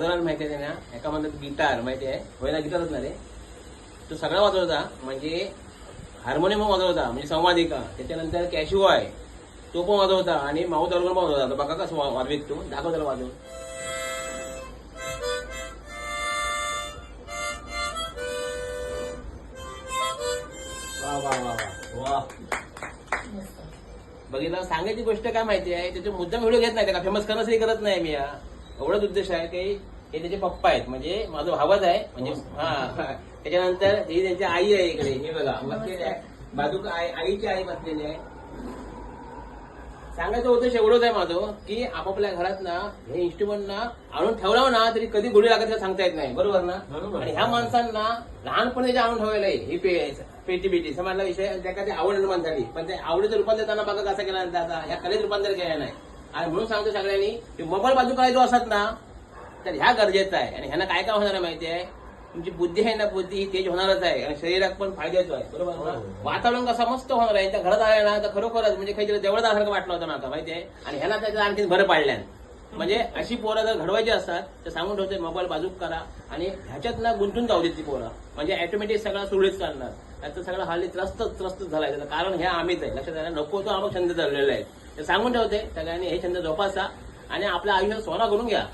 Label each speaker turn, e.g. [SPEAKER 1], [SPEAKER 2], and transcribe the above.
[SPEAKER 1] माहिती आहे त्यांना एका म्हणतात गिटार माहिती आहे? होयना गिटारच ना रे. तो सगळा वाजवता म्हणजे हार्मोनियम पण वाजवता म्हणजे संवादिका. त्याच्यानंतर कॅशिओ आहे तो पण वाजवता आणि माऊ ऑर्गन पण वाजवता तर बघा कसं वा- वाजवीत तो. दाखव त्याला वाजव वा वा वा वा. बघितलं? सांगायची गोष्ट काय माहिती आहे? त्याचे मुद्दाम व्हिडिओ घेत नाही का फेमस करण्यासाठी करत नाही मी हा. एवढाच उद्देश आहे की हे त्याचे पप्पा आहेत. म्हणजे माझा भावच आहे. म्हणजे हा त्याच्यानंतर ही त्यांची आई आहे इकडे हे बघा बसलेली आहे. बाजू आई आईची आई बसलेली आहे. सांगायचं उद्देश एवढंच आहे माझं की आपापल्या घरात ना हे इन्स्ट्रुमेंट ना आणून ठेवला ना तरी कधी गोळी लागत ते सांगता येत नाही. बरोबर ना. आणि ह्या माणसांना लहानपणी जे आणून ठेवलेलं आहे ही पे पेटी बेटी समाजला विषय? त्या आवड निर्माण झाली पण त्या आवडीचं रूपांतर त्यांना बघा कसं केलं ह्या कलेत रूपांतर केलं नाही. आणि म्हणून सांगतो सगळ्यांनी की मोबाईल बाजू काय जो असत ना तर ह्या गरजेचं आहे. आणि ह्यांना काय काय होणार आहे माहिती आहे? तुमची बुद्धी आहे ना बुद्धी ही तेज होणारच आहे. आणि शरीरात पण फायद्याचं आहे. बरोबर
[SPEAKER 2] हो.
[SPEAKER 1] वातावरण कसं मस्त होणार आहे. त्या घरात आल्या ना तर खरोखरच म्हणजे काहीतरी देवळात आल्यासारखं वाटलं होतं ना आता माहिती आहे? आणि ह्याला त्याचं आणखी भर पाडल्यान म्हणजे अशी पोरं जर घडवायची असतात तर सांगून ठेवते मोबाईल बाजूक करा. आणि ह्याच्यात ना गुंतून जाऊ देत ती पोरं. म्हणजे ऑटोमॅटिक सगळं सुरळीत करणार त्याचं सगळं हल्ली त्रस्त त्रस्त झालाय. त्याचं कारण हे आम्हीच आहे. लक्षात आलं नको तो आम्हाला छंद धरलेला आहे. सांगून ठेवते. सगळ्यांनी हे छंद जोपासा आणि आपलं आयुष्य सोना करून घ्या.